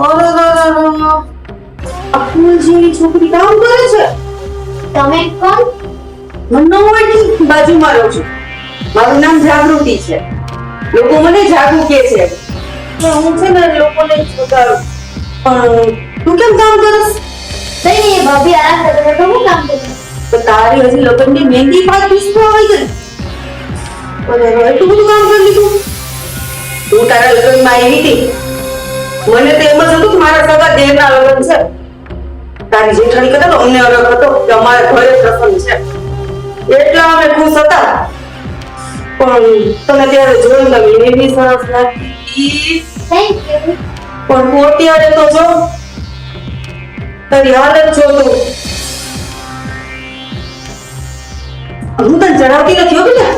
અરે અપુલજીની છોકરી કામ કરે છે? તમે કોણ? મને ન બાજુમાં રહું છું. મારું નામ જાગૃતિ છે. લોકો મને જાગુ કહે છે. પણ હું છે ને લોકોને સુધારું પણ તું કેમ કામ કરસ? નહીં ભાભી આરામ કરતા તો હું કામ કરું? તો તારી હજી લગ્નની મહેંદી પાંચ પુષ્પો આવી ગઈ હવે એટલું બધું કામ કરી લીધું. હું તારા લગ્નમાં આવી હતી. મને તો એમ જ હતું કે મારા સગા દેરના લગ્ન છે. તારી જેઠાણી કદાચ અમને અલગ હતો કે અમારે ઘરે પ્રસંગ છે. એટલા અમે ખુશ હતા. પણ તને ત્યારે જોઈને તમે એવી સરસ લાગી. પણ હું અત્યારે તો જો તારી હાલત જો તું હું તને જણાવતી નથી હો બેટા.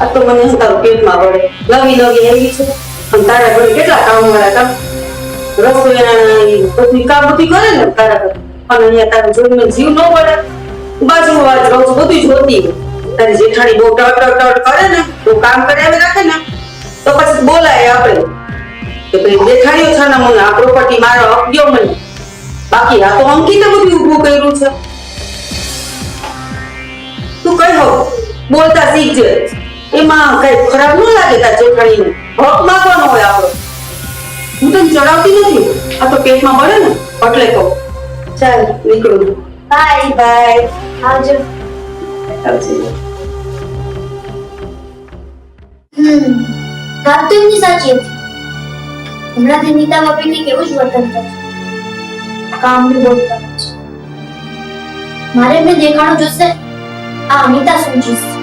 આ તો મને તારું પેટમાં વળે. નવી નવી એવી છે. અને તારા ઘરે કેટલા કામ વાળા કામ રસોઈના બધી કામ કરે ને તારા બાજુમાં વાત રહું છું, બધું જોતી. તારી જેઠાણી બહુ ટર કરે ને, બહુ કામ કરાવી રાખે ને, તો પછી બોલાય આપણે. કે ભાઈ જેઠાણીઓ છે ને મને આ પ્રોપર્ટી મારો અપગ્યો મને. બાકી આ તો અંકિતે બધું ઊભું કર્યું છે. તું કઈ હો બોલતા શીખજે. એમાં કઈ ખરાબ ન લાગે તાર જેઠાણીને. હક માંગવાનો હોય ચડાવતી નથી. આ તો પેટમાં મળે ને? એટલે કહું. ચાલ નીકળું. Bye bye. આવજો. આવજો. હમ વાત તો એમની સાચી હતી. હમણાંથી નીતા ભાભીને કેવું જ વર્તન કરે છે. કામ બી બહુ કરે છે. મારે મેં દેખાણું જોશે? આ અનિતા શું છે